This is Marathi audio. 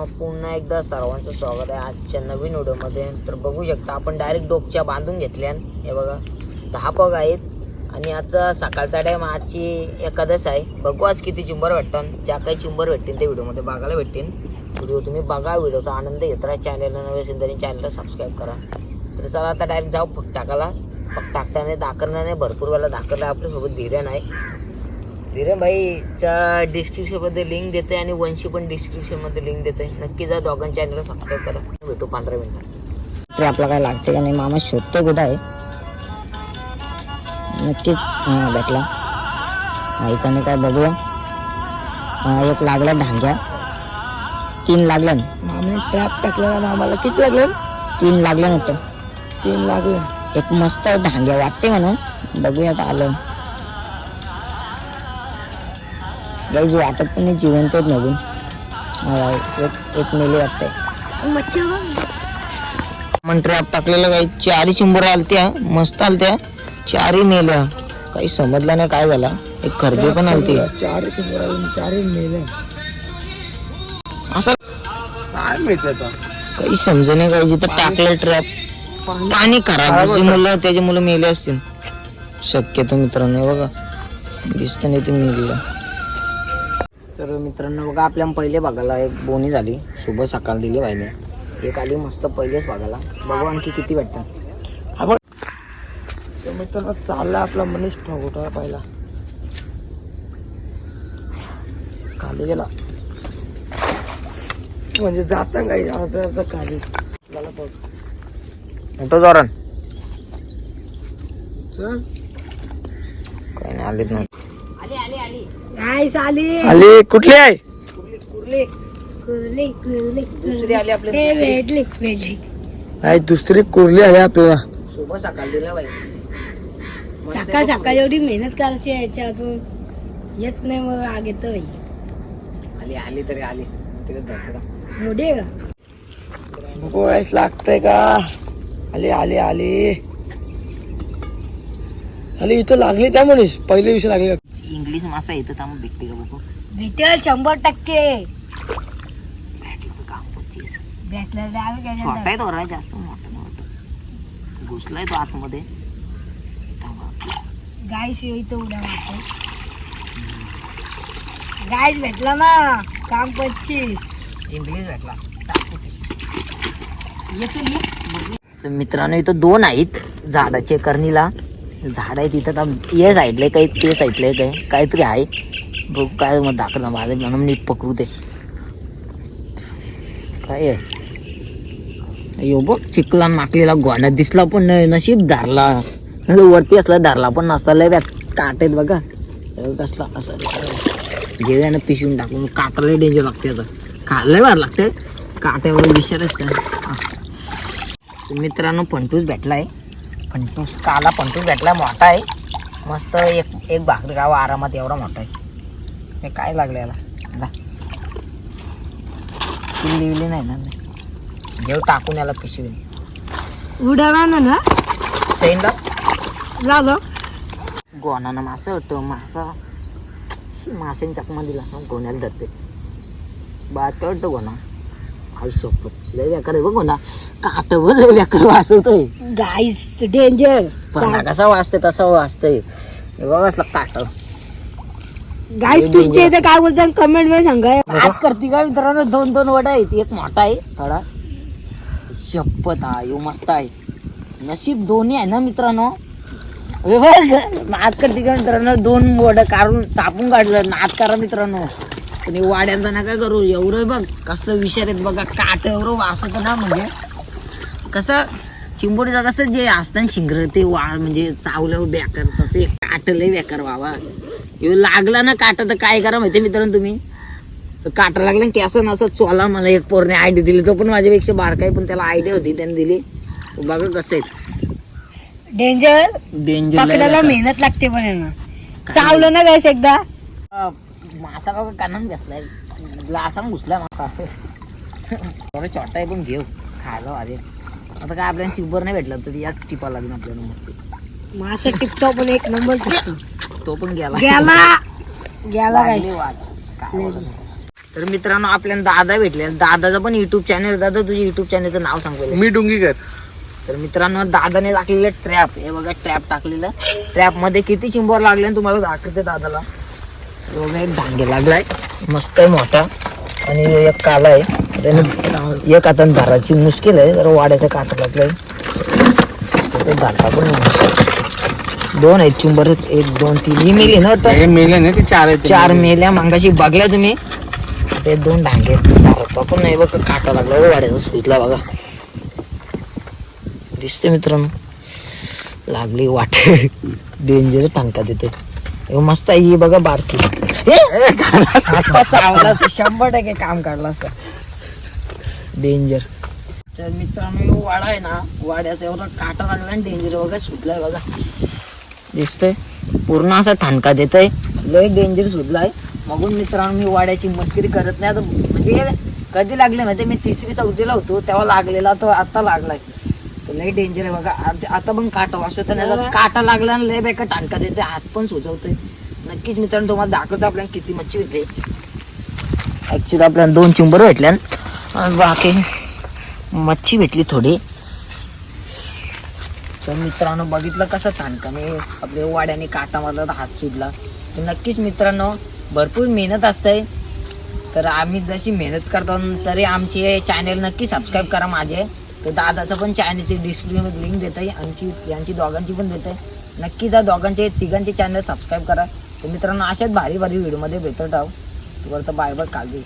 मित्रांनो पुन्हा एकदा सर्वांचं स्वागत आहे आजच्या नवीन व्हिडिओमध्ये. तर बघू शकता आपण डायरेक्ट डोकच्या बांधून घेतल्या हे बघा दहा पग आहेत. आणि आजचा सकाळचा टाईम आजची एकादश आहे. बघू आज किती चिंबर भेटतात. ज्या काही चिंबर भेटतील ते व्हिडिओमध्ये बघायला भेटतील. व्हिडिओ तुम्ही बघा व्हिडिओचा आनंद घेत राहा. चॅनलला नवे असेल तरी चॅनलला सबस्क्राईब करा. तर चला आता डायरेक्ट जाऊ फक्त टाकायला. फक्त टाकताना दाखरण्याने भरपूर वेळा दाखरला आपल्यासोबत धीरण नाही. धीरण भाईच्या डिस्क्रिप्शनमध्ये लिंक देते आणि वंशी पण डिस्क्रिप्शनमध्ये लिंक देते नक्की जा दोघांच्या चॅनलला सबस्क्राईब करा. भेटू पंधरा मिनिटात. तरी आपला काय लागते का नाही? मामा शोधतो कुठं आहे? नक्कीच हां भेटला. इथं काय बघूया एक लागला ढांग्या. तीन लागलं. मामी ट्रॅप टाकलेला मामाला किती लागले? तीन लागलं नव्हतं तीन लागले. एक मस्त ढांग्या वाटते म्हणून. बघूया आता आलं. गाईज वाटत पण नाही जिवंत आहेत नवीन. हा, एक एक मेली वाटतंय. मग ट्रॅप टाकलेलं काही चारही चिंबर आलत्या मस्त आलत्या चारही मेल्या. काही समजलं नाही काय झाला. एक खरबी पण आलती. चार चारही मेले असं काय माहिती आता? काही समज नाही काही जिथं टाकलं ट्रॅप पाणी खराब त्याची मुलं त्याची मुलं मेले असतील. शक्यतो मित्रांनो हे बघा. दिसत नाही ते मेलेलं तर मित्रांनो बघा आपल्या पहिले बघायला एक बोनी झाली. शुभ सकाळ दिली पाहिजे एक आली मस्त पहिलेच बघायला बघू आणखी किती भेटतात. आपण तर मित्रांनो चालला आपला मनीष फगोटा पहिला खाली गेला. म्हणजे जाता काही आता खाली. बघ. जोरान चल. काही नाही आलीच नव्हती आली. कुठली आहे? दुसरी आली आपल्या नाही दुसरी कुर्ली आहे आपल्याला. सकाळ दिला बाई. सकाळ सकाळ एवढी मेहनत करायची आहे याच्यातून येत नाही मग आग येतं बाई. आली आली तरी आली? मोठी आहे का? बघू वाईस लागतंय का? आली आली आली. आली इथं लागली त्या मनीष. पहिल्या दिवशी लागली इंग्लिश मासा येतं त्यामुळे भेटते का बघू? भेटेल शंभर टक्के. भेटलं का पच्चीस भेटलं द्यावे काय छोटा आहे तो रा जास्त मोठा नाही वाटत घुसलाय तो आतमध्ये. थांबा. गाय शिवाय तो उड्या मारतो गाय भेटला ना. काम पच्चीस. इंग्लिश भेटला. तर मित्रांनो इथं दोन आहेत झाडाचे करणीला. झाड आहे तिथं. आता हे साईडले काही ते साईडले काही काहीतरी आहे. बघ काय मग दाखल माझं म्हणून नीट पकडू ते काय आहे? यो बघ चिखला माकलेला गोंडा दिसला पण नाही. नशीब धारला. नाही वरती असला धारला पण नसता. लय काटेत काट आहेत बघा कसला असं घेऊया ना पिशवून टाकून. काटाला डेंजर लागते आता. खायला बार लागते काट्यावर विषय मित्रांनो पंटूस भेटलाय. पंटूस काला पंटूस भेटलाय मोठा आहे. मस्त एक एक भाकरी गाव आरामात एवढा मोठा आहे. हे काय लागलं याला. किल्ली विल्ली नाही ना? घेऊ टाकून याला पिशवी मारणार ना चैनला? झालं गोणानं मासा होतं मासा. माशाने चकमा दिला गोण्याला धरते. बात वाटतं गोणा? आई सोपत लय व्याकार आहे बघ गोणा काट बघ लय व्याकार वाचवतोय गाईस डेंजर पण कसा वाचते तसा वाचतंय हे बघ असला काट गाईस तुमच्या इथे काय बोलतात कमेंटमध्ये सांगा आज करते का मित्रांनो दोन दोन वडा आहेत एक मोठा आहे थोडा शपथ हा यो मस्त आहे नशीब दोन्ही आहे ना मित्रांनो हे बघ नाद करते का मित्रांनो दोन वड काढून चापून काढलं नाद करा मित्रांनो पण हे वाड्यांचा नका करू. एवढं बघ कसलं विषय आहेत बघा. काट एवढं वासत ना म्हणजे. कसं चिंबोडीचं कसं जे असतं शिंगर ते वा म्हणजे चावल्यावर बेकार. तसे काटलंय बेकार बाबा. ह्यो लागला ना काटा तर काय करा माहिती मित्रांनो तुम्ही? तर काटा लागला की असं ना असं चोला मला एक पोरने आयडिया दिली. तो पण माझ्यापेक्षा बारका आहे पण त्याला आयडिया होती त्याने दिली. तो बघा कसं आहे. डेंजर डेंजर मेहनत लागते पण चावलं ना गाईस एकदा? मासा बघा कानान बसलाय ग्लासा घुसलाय मासा. थोडा छोटा आहे पण घेऊ. खायला वाजे आता काय आपल्याला चिंबर नाही भेटला तर याच टिपा लागेल आपल्याला मच्छी मासा टिपतो पण एक नंबर टिपतो. तो पण गेला. गेला. गेला काय. तर मित्रांनो आपल्याला दादा भेटले. दादाचं पण युट्यूब चॅनल दादा तुझ्या युट्यूब चॅनलचं नाव सांग. पहिले मी डुंगीकर. तर मित्रांनो दादाने टाकलेलं ट्रॅप हे बघा ट्रॅप टाकलेलं. ट्रॅपमध्ये किती चिंबर लागले आणि तुम्हाला दाखवते दादाला. एक डांगे लागलाय. मस्त आहे मोठा. आणि एक काला आहे. त्याने एक आता धाराची मुश्किल आहे. जरा वाड्याचा काटा लागलाय. ते धारता पण. दोन आहेत चिंबर. एक दोन तीन. ही मेली ना वाटतं? मेले नाही ते चार चार मेल्या. मांगाशी बघल्या तुम्ही? ते दोन डांगे धारता पण नाही बघ. काटा लागला वाड्याचा सुईतला बघा. दिसते मित्रांनो. लागली वाट. डेंजर टांका देते मस्त आहे ही बघा बारकी. आता असं शंभर टक्के काम काढला असता. डेंजर तर मित्रांनो वाडा आहे ना वाड्याचा एवढा काटा लागला आणि डेंजर बघा सुटलाय बघा. दिसतंय. पूर्ण असा ठणका देतय. लय डेंजर सुटलाय. मगून मित्रांनो मी वाड्याची मस्करी करत नाही. आता म्हणजे कधी लागले माहिती मी तिसरी चौथीला होतो तेव्हा लागलेला तो आता लागलाय. लय डेंजर आहे बघा. आत- पण काटा वाजतो त्याला काटा लागला आणि लय बेका टाणका देते हात पण सुचवतोय नक्कीच मित्रांनो तुम्हाला दाखवतो आपल्याला किती मच्छी भेटली. ऍक्च्युली आपल्याला दोन चिंबर भेटल्या बाकी मच्छी भेटली थोडी. तर मित्रांनो बघितलं कसं टाणकाने आपल्या वाड्याने काटा मारला तर हात सुजला. तर नक्कीच मित्रांनो भरपूर मेहनत असते तर आम्ही जशी मेहनत करतो तरी आमचे चॅनल नक्की सबस्क्राईब करा माझे. तर दादाचं पण चॅनलची डिस्प्लेमध्ये लिंक देत आहे आमची यांची दोघांची पण देत आहे नक्की जा दोघांचे तिघांचे चॅनल सबस्क्राईब करा. तर मित्रांनो अशाच भारी भारी व्हिडिओमध्ये भेटत आहो तर बाय बाय काळजी.